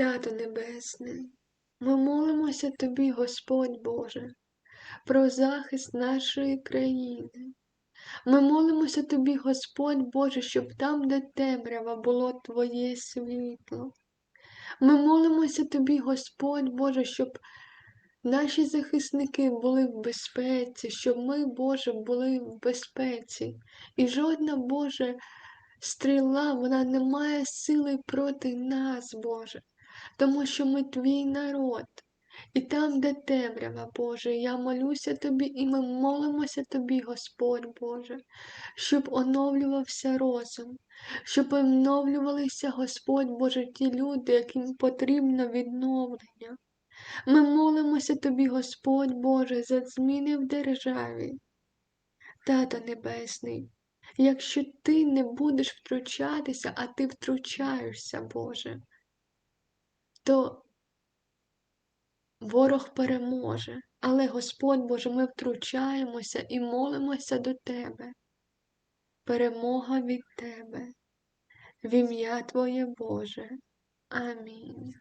Тато Небесний, ми молимося Тобі, Господь Боже, про захист нашої країни. Ми молимося Тобі, Господь Боже, щоб там, де темрява, було Твоє світло. Ми молимося Тобі, Господь Боже, щоб наші захисники були в безпеці, щоб ми, Боже, були в безпеці. І жодна Боже стріла, вона не має сили проти нас, Боже, тому що ми Твій народ. І там, де темрява, Боже, я молюся Тобі, і ми молимося Тобі, Господь Боже, щоб оновлювався розум, щоб оновлювалися, Господь Боже, ті люди, яким потрібно відновлення. Ми молимося Тобі, Господь Боже, за зміни в державі. Тато Небесний, якщо Ти не будеш втручатися, а Ти втручаєшся, Боже, то ворог переможе. Але, Господь Боже, ми втручаємося і молимося до Тебе. Перемога від Тебе, в ім'я Твоє Боже. Амінь.